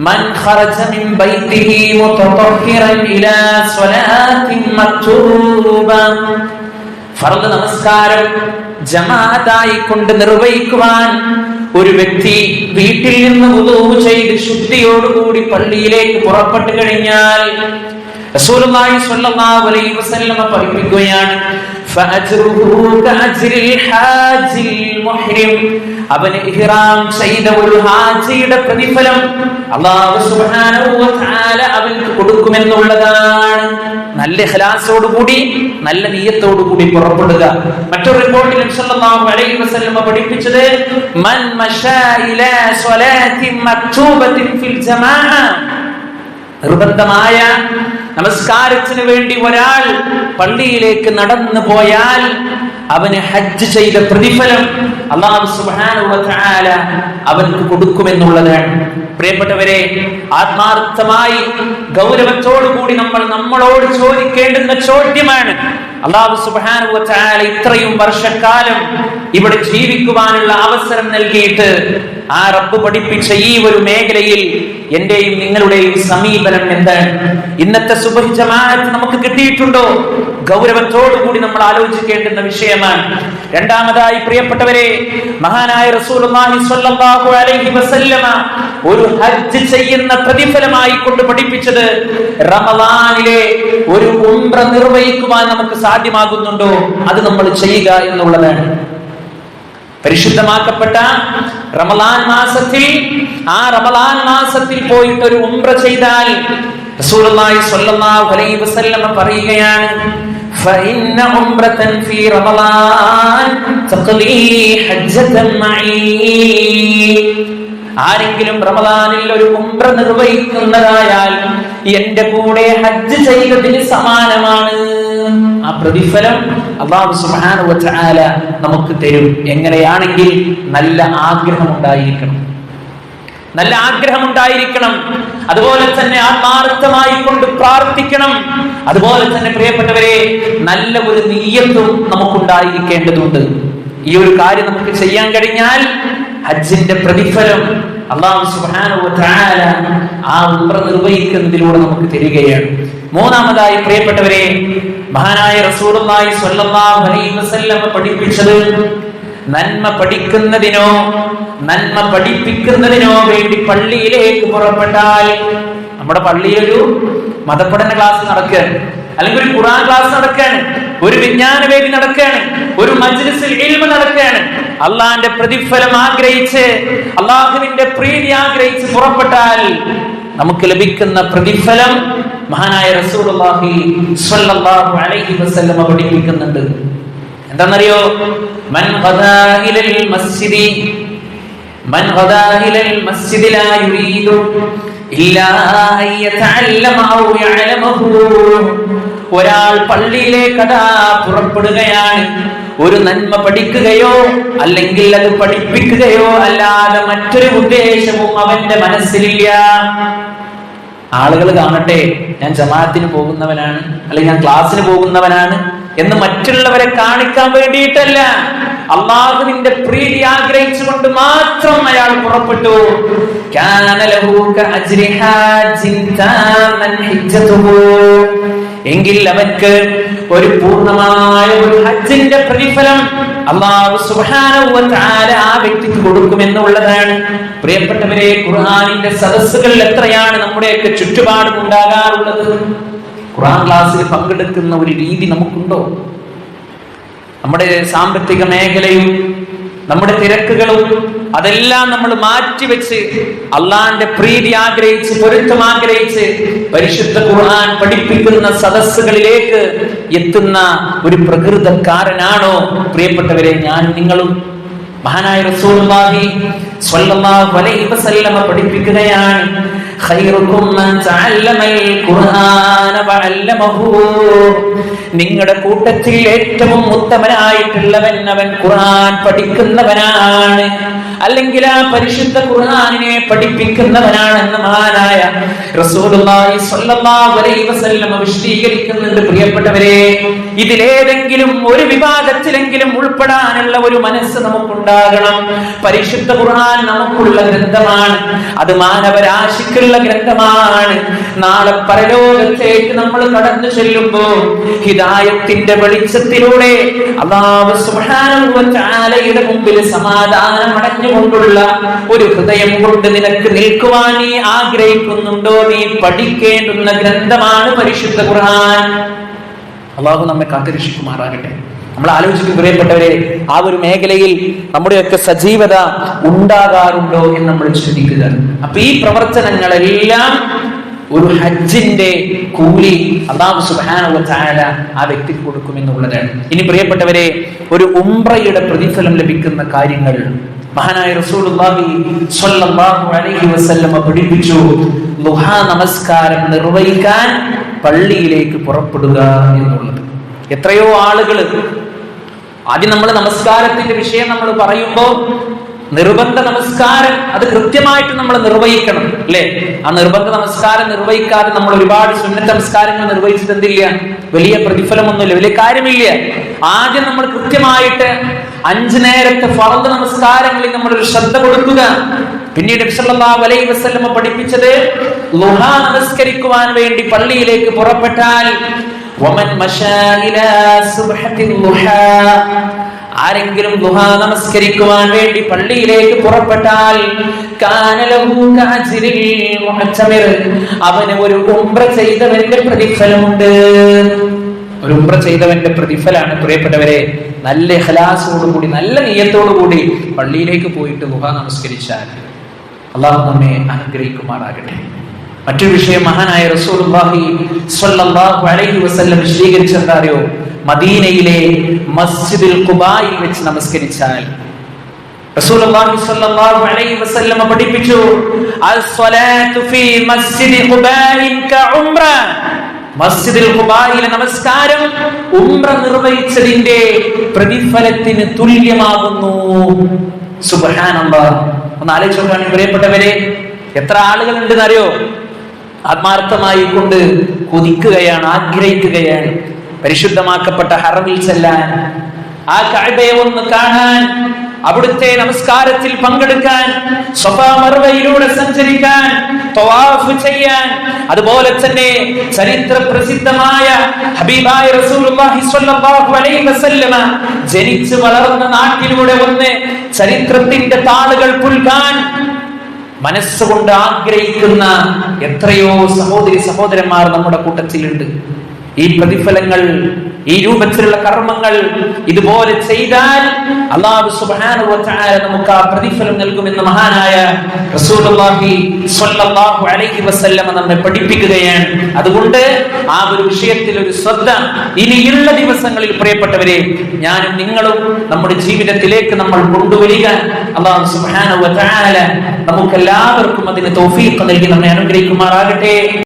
من خرج من بيته متطهرا إلى صلاة مكتوبة ഫർദ് നമസ്കാരം ജമാഅത്തായി കൊണ്ട് നിർവഹിക്കുവാൻ ഒരു വ്യക്തി വീട്ടിൽ നിന്ന് ഉദൂഹ് ചെയ്ത് ശുദ്ധിയോടുകൂടി പള്ളിയിലേക്ക് പുറപ്പെട്ടു കഴിഞ്ഞാൽ റസൂലുള്ളാഹി സ്വല്ലല്ലാഹു അലൈഹി വസല്ലമ പഠിപ്പിക്കുകയാണ് അവന് ഇഹ്റാം ചെയ്ത ഒരു ഹാജിയുടെ പ്രതിഫലം അല്ലാഹു സുബ്ഹാനഹു വ തആല അവന് കൊടുക്കുമെന്നുള്ളതാണ്. നല്ല ഇഖ്ലാസോട് കൂടി നല്ല നിയ്യത്തോട് കൂടി പുറപ്പെടുക. മറ്റൊരു റിപ്പോർട്ടിൽ സല്ലല്ലാഹു അലൈഹി വസല്ലം പഠിപ്പിച്ചത് മൻ മശാ ഇലാ സ്വലാത്തിൻ മക്തൂബത്തിൻ ഫിൽ ജമാഅ. നിർബന്ധമായ നമസ്കാരത്തിന് വേണ്ടി ഒരാൾ പള്ളിയിലേക്ക് നടന്നു പോയാൽ അവന് ഹജ്ജ് ചെയ്ത പ്രതിഫലം അള്ളാഹു തആല അവൻക്ക് കൊടുക്കുമെന്നുള്ളതാണ് പ്രിയപ്പെട്ടവരെ ആത്മാർത്ഥമായി ഗൗരവത്തോടു കൂടി നമ്മൾ നമ്മളോട് ചോദിക്കേണ്ടുന്ന ചോദ്യമാണ് അള്ളാഹു തആല ഇത്രയും വർഷക്കാലം ഇവിടെ ജീവിക്കുവാനുള്ള അവസരം നൽകിയിട്ട് ആ റബ്ബ് പഠിപ്പിച്ച ഈ ഒരു മേഖലയിൽ എന്റെയും നിങ്ങളുടെയും സമീപനം എന്താണ്? ഇന്നത്തെ സുബഹി ജമാഅത്ത് നമുക്ക് കിട്ടിയിട്ടുണ്ടോ? ഗൗരവത്തോടു കൂടി നമ്മൾ ആലോചിക്കേണ്ടുന്ന വിഷയമാണ്. രണ്ടാമതായി പ്രിയപ്പെട്ടവരെ മഹാനായ ഒരു ഹജ്ജ് ചെയ്യുന്ന പ്രതിഫലമായി കൊണ്ട് പഠിപ്പിച്ചത് റമദാനിലെ ഒരു ഉംറ നിർവഹിക്കുവാൻ നമുക്ക് സാധ്യമാകുന്നുണ്ടോ? അത് നമ്മൾ ചെയ്യുക എന്നുള്ളതാണ്. പരിശുദ്ധമാക്കപ്പെട്ട റമലാൻ മാസത്തിൽ ആ റമലാൻ മാസത്തിൽ പോയിട്ട് ഒരു ഉംറ ചെയ്താൽ പറയുകയാണ് ഫഇന്ന ആരെങ്കിലും റമദാനിൽ ഒരു ഉംറ നിർവഹിക്കുന്നതായാൽ എന്റെ കൂടെ ഹജ്ജ് ചെയ്തതിന് സമാനമാണ്. ആ പ്രതിഫലം അള്ളാഹു സുബ്ഹാനഹു തആല നമുക്ക് തരും. എങ്ങനെയാണെങ്കിൽ നല്ല ആഗ്രഹം ഉണ്ടായിരിക്കണം നല്ല ആഗ്രഹം ഉണ്ടായിരിക്കണം അതുപോലെ തന്നെ ആത്മാർത്ഥമായി കൊണ്ട് പ്രാർത്ഥിക്കണം. അതുപോലെ തന്നെ പ്രിയപ്പെട്ടവരെ നല്ല ഒരു നീയത്തും നമുക്കുണ്ടായിരിക്കേണ്ടതുണ്ട്. ഈ ഒരു കാര്യം നമുക്ക് ചെയ്യാൻ കഴിഞ്ഞാൽ ഹജ്ജിന്റെ പ്രതിഫലം അള്ളാഹു തആല ആ ഉംറ നിർവഹിക്കുന്നതിലൂടെ നമുക്ക് തരികയാണ്. മൂന്നാമതായി പ്രിയപ്പെട്ടവരെ മഹാനായ പഠിപ്പിച്ചത് നന്മ പഠിക്കുന്നതിനോ നന്മ പഠിപ്പിക്കുന്നതിനോ വേണ്ടി പള്ളിയിലേക്ക് പുറപ്പെട്ടാൽ നമ്മുടെ പള്ളിയിലൊരു മതപഠന ക്ലാസ് നടക്കുകയാണ്. അല്ലെങ്കിൽ ഒരു ഖുറാൻ ക്ലാസ് നടക്കുകയാണ്. ഒരു വിജ്ഞാന വേദി നടക്കുകയാണ് ഒരു മജ്ലിസിൽ ഇൽമ നടക്കുകയാണ്. അള്ളാന്റെ പ്രതിഫലം ആഗ്രഹിച്ച് അള്ളാഹുവിന്റെ പ്രീതി ആഗ്രഹിച്ച് പുറപ്പെട്ടാൽ നമുക്ക് ലഭിക്കുന്ന പ്രതിഫലം മഹാനായ റസൂലുള്ളാഹി സ്വല്ലല്ലാഹു അലൈഹി വസല്ലമ പഠിപ്പിക്കുന്നുണ്ട്. എന്താണെന്നറിയോ? മൻ മസ്ജിദി മൻ യുരീദു ഇല്ലാ ഔ യഅലമഹു. ഒരാൾ പള്ളിയിലെ കഥ പുറപ്പെടുകയാണ്. ഒരു നന്മ പഠിക്കുകയോ അല്ലെങ്കിൽ അത് പഠിപ്പിക്കുകയോ അല്ലാതെ മറ്റൊരു ഉദ്ദേശവും അവന്റെ മനസ്സിലില്ല. ആളുകൾ കാണട്ടെ ഞാൻ ജമാഅത്തിന് പോകുന്നവനാണ് അല്ലെങ്കിൽ ഞാൻ ക്ലാസ്സിന് പോകുന്നവനാണ് എന്ന് മറ്റുള്ളവരെ കാണിക്കാൻ വേണ്ടിയിട്ടല്ല. അള്ളാഹുവിന്റെ പ്രീതി ആഗ്രഹിച്ചുകൊണ്ട് മാത്രം അയാൾ പുറപ്പെട്ടു. കാന ലഹു കഅജ്രി ഹാജിൻ താമൻ ഹിജ്ജതുഹു. എങ്കിൽ അവർക്ക് ഒരു പൂർണമായ ഒരു ഹജ്ജിന്റെ പ്രതിഫലം അള്ളാഹു തആല ആ വ്യക്തിക്ക് കൊടുക്കുമെന്നുള്ളതാണ്. പ്രിയപ്പെട്ടവരെ ഖുർആാനിന്റെ സദസ്സുകൾ എത്രയാണ് നമ്മുടെയൊക്കെ ചുറ്റുപാടും ഉണ്ടാകാറുള്ളത്? ഖുർആൻ ക്ലാസ്സിൽ പങ്കെടുക്കുന്ന ഒരു രീതി നമുക്കുണ്ടോ? നമ്മുടെ സാമ്പത്തിക മേഖലയും നമ്മുടെ തിരക്കുകളും അതെല്ലാം നമ്മൾ മാറ്റിവെച്ച് അള്ളാന്റെ പ്രീതി ആഗ്രഹിച്ച് പൊരുത്തം ആഗ്രഹിച്ച് പരിശുദ്ധ ഖുർആൻ പഠിപ്പിക്കുന്ന സദസ്സുകളിലേക്ക് എത്തുന്ന ഒരു പ്രകൃതക്കാരനാണോ? പ്രിയപ്പെട്ടവരെ ഞാൻ നിങ്ങളും മഹാനായ റസൂലുള്ളാഹി സ്വല്ലല്ലാഹു അലൈഹി പഠിപ്പിക്കുകയാണ്. നിങ്ങളുടെ കൂട്ടത്തിൽ ഏറ്റവും ഉത്തമനായിട്ടുള്ളവൻ അവൻ ഖുർആൻ പഠിക്കുന്നവനാണ്. അല്ലെങ്കിൽ ആ പരിശുദ്ധ ഖുർആാനിനെ പഠിപ്പിക്കുന്നവനാണെന്ന് മഹാനായ റസൂലുള്ളാഹി വസല്ലം വിശദീകരിക്കുന്നുണ്ട് പ്രിയപ്പെട്ടവരെ. ഇതിലേതെങ്കിലും ഒരു വിഭാഗത്തിലെങ്കിലും ഉൾപ്പെടാനുള്ള ഒരു മനസ്സ് നമുക്കുണ്ടാകണം. പരിശുദ്ധ ഖുർആൻ നമുക്കുള്ള ഗ്രന്ഥമാണ്. അത് മാനവരാശിക്കുള്ള ഗ്രന്ഥമാണ്. നാളെ പരലോകത്തേക്ക് നമ്മൾ കടന്നു ചെല്ലുമ്പോ ഹിതായത്തിന്റെ വെളിച്ചത്തിലൂടെ തആലയുടെ മുമ്പിൽ സമാധാനം അടഞ്ഞുകൊണ്ടുള്ള ഒരു ഹൃദയം കൊണ്ട് നിനക്ക് നിൽക്കുവാൻ നീ ആഗ്രഹിക്കുന്നുണ്ടോ? നീ പഠിക്കേണ്ടുന്ന ഗ്രന്ഥമാണ് പരിശുദ്ധ ഖുർആൻ. അള്ളാഹു നമ്മെ കാത്തുരക്ഷിക്കുമാറാകട്ടെ. നമ്മൾ ആലോചിക്കും പ്രിയപ്പെട്ടവരെ ആ ഒരു മേഖലയിൽ നമ്മുടെയൊക്കെ സജീവത ഉണ്ടാകാറുണ്ടോ എന്ന് നമ്മൾ ചിന്തിക്കുക. അപ്പൊ ഈ പ്രവർത്തനങ്ങളെല്ലാം ഒരു ഹജ്ജിന്റെ കൂലി സുബാനുവ ചായാല ആ വ്യക്തിക്ക് കൊടുക്കുമെന്നുള്ളതാണ് ഇനി പ്രിയപ്പെട്ടവരെ ഒരു ഉംറയുടെ പ്രതിഫലം ലഭിക്കുന്ന കാര്യങ്ങൾ. മഹാനായ റസൂലുള്ളാഹി സ്വല്ലല്ലാഹു അലൈഹി പഠിപ്പിച്ചു ലുഹാ നമസ്കാരം നിർവഹിക്കാൻ പള്ളിയിലേക്ക് പുറപ്പെടുക എന്നുള്ളത്. എത്രയോ ആളുകൾ ആദ്യം നമ്മൾ നമസ്കാരത്തിന്റെ വിഷയം നമ്മൾ പറയുമ്പോൾ നിർബന്ധ നമസ്കാരം അത് കൃത്യമായിട്ട് നമ്മൾ നിർവഹിക്കണം അല്ലെ? ആ നിർബന്ധ നമസ്കാരം നിർവഹിക്കാതെ നമ്മൾ ഒരുപാട് സുന്നത്ത നമസ്കാരങ്ങൾ നിർവഹിച്ചിട്ട് എന്തില്ല വലിയ പ്രതിഫലമൊന്നുമില്ല വലിയ കാര്യമില്ല. ആദ്യം നമ്മൾ കൃത്യമായിട്ട് അഞ്ചു നേരത്തെ ഫറദ് നമസ്കാരങ്ങളിൽ നമ്മൾ ഒരു ശ്രദ്ധ കൊടുക്കുക. പിന്നീട് അലൈഹി വസല്ലമ പഠിപ്പിച്ചത് ലുഹ നമസ്കരിക്കുവാൻ വേണ്ടി പള്ളിയിലേക്ക് പുറപ്പെട്ടാൽ വമൻ مشى ഇലാ سبحة الضحى ആരെങ്കിലും ദുഹാ നമസ്കരിക്കുവാൻ വേണ്ടി പള്ളിയിലേക്ക് പുറപ്പെട്ടാൽ അവന് ഒരു ഉംറ ചെയ്തവന്റെ പ്രതിഫലമുണ്ട്. ഒരു ഉംറ ചെയ്തവന്റെ പ്രതിഫലാണ് പ്രിയപ്പെട്ടവരെ. നല്ല ഹലാസോടുകൂടി നല്ല നീയത്തോടു കൂടി പള്ളിയിലേക്ക് പോയിട്ട് ദുഹ നമസ്കരിച്ചാൽ അള്ളാഹു നമ്മെ അനുഗ്രഹിക്കുമാറാകട്ടെ. മറ്റൊരു വിഷയം മഹാനായ റസൂലുള്ളാഹി സ്വല്ലല്ലാഹു അലൈഹി വസല്ലം അറിയോ മദീനയിലെ മസ്ജിദുൽ ഖുബായിൽ വെച്ച് നമസ്കരിച്ചാൽ. റസൂലുള്ളാഹി സ്വല്ലല്ലാഹു അലൈഹി വസല്ലം പഠിപ്പിച്ചു അസ്സലാത്തു ഫീ മസ്ജിദി ഖുബായിൻ നമസ്കാരം ഉംറ നിർവഹിച്ചതിന്റെ പ്രതിഫലത്തിന് തുല്യമാകുന്നു. സുബ്ഹാനല്ലാഹ്. ഒന്ന് ആലോചിച്ച് നോക്കുകയാണെങ്കിൽ പ്രിയപ്പെട്ടവരെ എത്ര ആളുകൾ ഉണ്ടെന്ന് അറിയോ ആത്മാർത്ഥമായി കൊണ്ട് കൊതിക്കുകയാണ് ആഗ്രഹിക്കുകയാണ് പരിശുദ്ധമാക്കപ്പെട്ട ഹറമിൽ ചെല്ലാൻ ആ കഅബയെ ഒന്ന് കാണാൻ അവിടുത്തെ നമസ്കാരത്തിൽ പങ്കെടുക്കാൻ സ്വഭാവയിലൂടെ സഞ്ചരിക്കാൻ തവാഫ് ചെയ്യാൻ അതുപോലെ തന്നെ ചരിത്ര പ്രസിദ്ധമായ ഹബീബായ റസൂലുള്ളാഹി സ്വല്ലല്ലാഹു അലൈഹി വസല്ലമ ജനിച്ചു വളർന്ന നാട്ടിലൂടെ ഒന്ന് ചരിത്രത്തിന്റെ താളുകൾ പുൽകാൻ മനസ്സുകൊണ്ട് ആഗ്രഹിക്കുന്ന എത്രയോ സഹോദരി സഹോദരന്മാർ നമ്മുടെ കൂട്ടത്തിലുണ്ട്. ഈ പ്രതിഫലങ്ങൾ ഈ രൂപത്തിലുള്ള കർമ്മങ്ങൾ ഇതുപോലെ ചെയ്താൽ അള്ളാഹു സുബ്ഹാനഹു വ തആല നമുക്ക് ആ പ്രതിഫലം നൽകുമെന്ന് മഹാനായ റസൂലുള്ളാഹി സ്വല്ലല്ലാഹു അലൈഹി വസല്ലം നമ്മെ പഠിപ്പിക്കുകയാണ്. അതുകൊണ്ട് ആ ഒരു വിഷയത്തിൽ ഒരു ശ്രദ്ധ ഇനിയുള്ള ദിവസങ്ങളിൽ പ്രിയപ്പെട്ടവരെ ഞാനും നിങ്ങളും നമ്മുടെ ജീവിതത്തിലേക്ക് നമ്മൾ കൊണ്ടുവരിക. അള്ളാഹു സുബ്ഹാനഹു വ തആല നമുക്ക് എല്ലാവർക്കും അതിന് തൗഫീഖ് നൽകി നമ്മെ അനുഗ്രഹിക്കുമാറാകട്ടെ.